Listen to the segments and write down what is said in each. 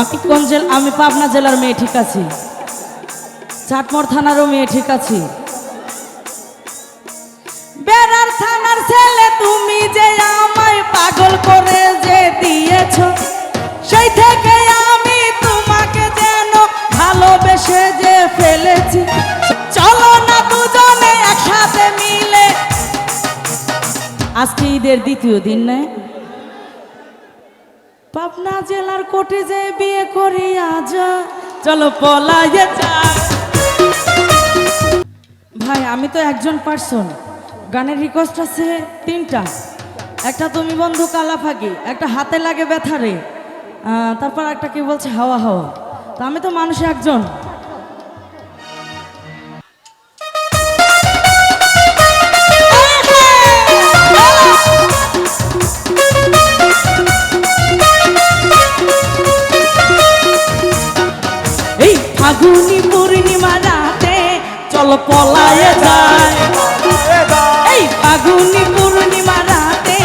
আমি কোন জেল আমি পাবনা জেলার মেয়ে ঠিক আছি। চাটমোর থানারও মেয়ে ঠিক আছি। বেড়ার থানার ছেলে, তুমি যে আমায় পাগল করে যে দিয়েছ, সেই থেকে আমি তোমাকে যেন ভালোবেসে যে ফেলেছি। চলো না দুজনে একসাথে মিলে। আজকে ঈদের দ্বিতীয় দিন নেয় পাবনা জেলার কোটে যে বিয়ে করি আজ চলো পলাইয়ে ভাই, আমি তো একজন পার্সন গানের রিকোয়েস্ট আছে তিনটা। একটা তুমি বন্ধু কালা ফাঁকি, একটা হাতে লাগে ব্যথারে তারপর একটা কি বলছে হাওয়া হাওয়া। তা আমি তো মানুষ একজন। ফাগুনি পূর্ণিমা রাতে চলো পলায়ে যায়। এই ফাগুনি পূর্ণিমা রাতে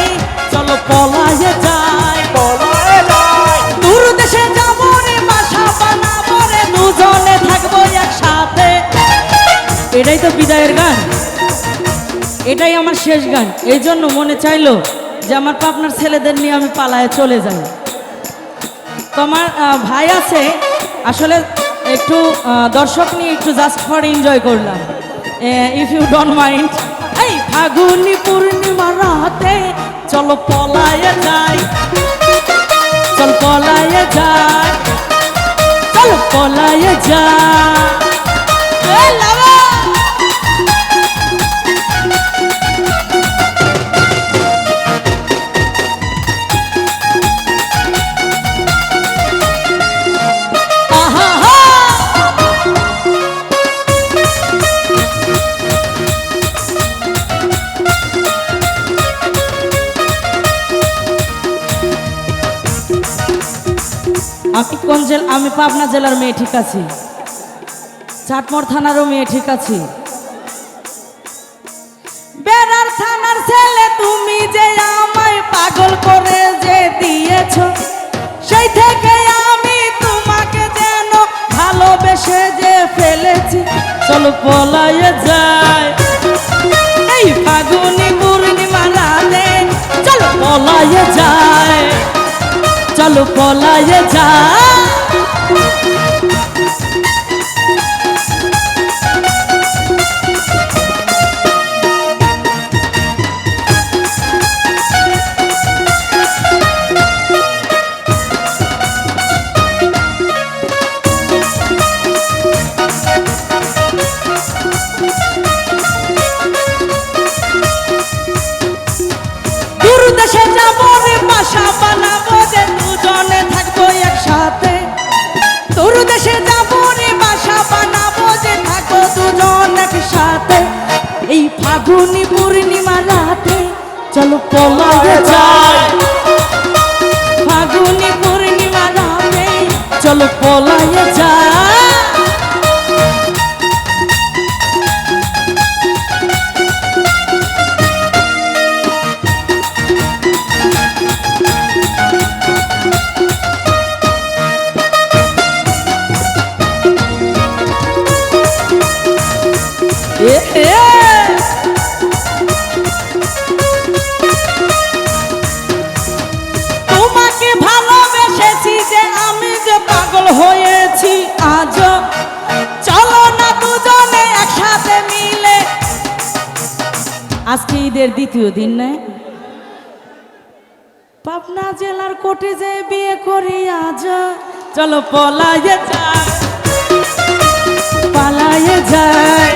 চলো পলায়ে যায়। একসাথে। এটাই তো বিদায়ের গান। এটাই আমার শেষ গান। এই জন্য মনে চাইলো যে আমার পাবনার ছেলেদের নিয়ে আমি পালায়ে চলে যাই। তোমার ভাই আছে, আসলে একটু দর্শক নিয়ে একটু জাস্ট ফর এনজয় করলাম। ইফ ইউ ডোন্ট মাইন্ড এই ফাগুনি পূর্ণিমা রাতে চলো পলায় যাই। চল পলায় যাই। চল পলায় যাই। আমি কোন জেল আমি পাবনা জেলার মেয়ে ঠিক আছি। চাটমোর থানারও মেয়ে ঠিক আছি। বেড়ার থানার ছেলে তুমি যে আমায় পাগল করে যে দিয়েছ, সেই থেকে আমি তোমাকে যেন ভালোবেসে যে ফেলেছি। চলো পলায়ে যায় এই ফাগুনি পূর্ণিমা রাতে চলো পলায়ে যায় চলো পলায় যায়। ফাগুনি পূর্ণিমা রাতে চলো পলায়ে যায় ফাগুনি পূর্ণিমা রাতে চলো পলায়ে আজকে ঈদের দ্বিতীয় দিন নেই পাবনা জেলার কোটে যে বিয়ে করি আজ, চলো পলাইয়ে যায় পালাইয়ে যায়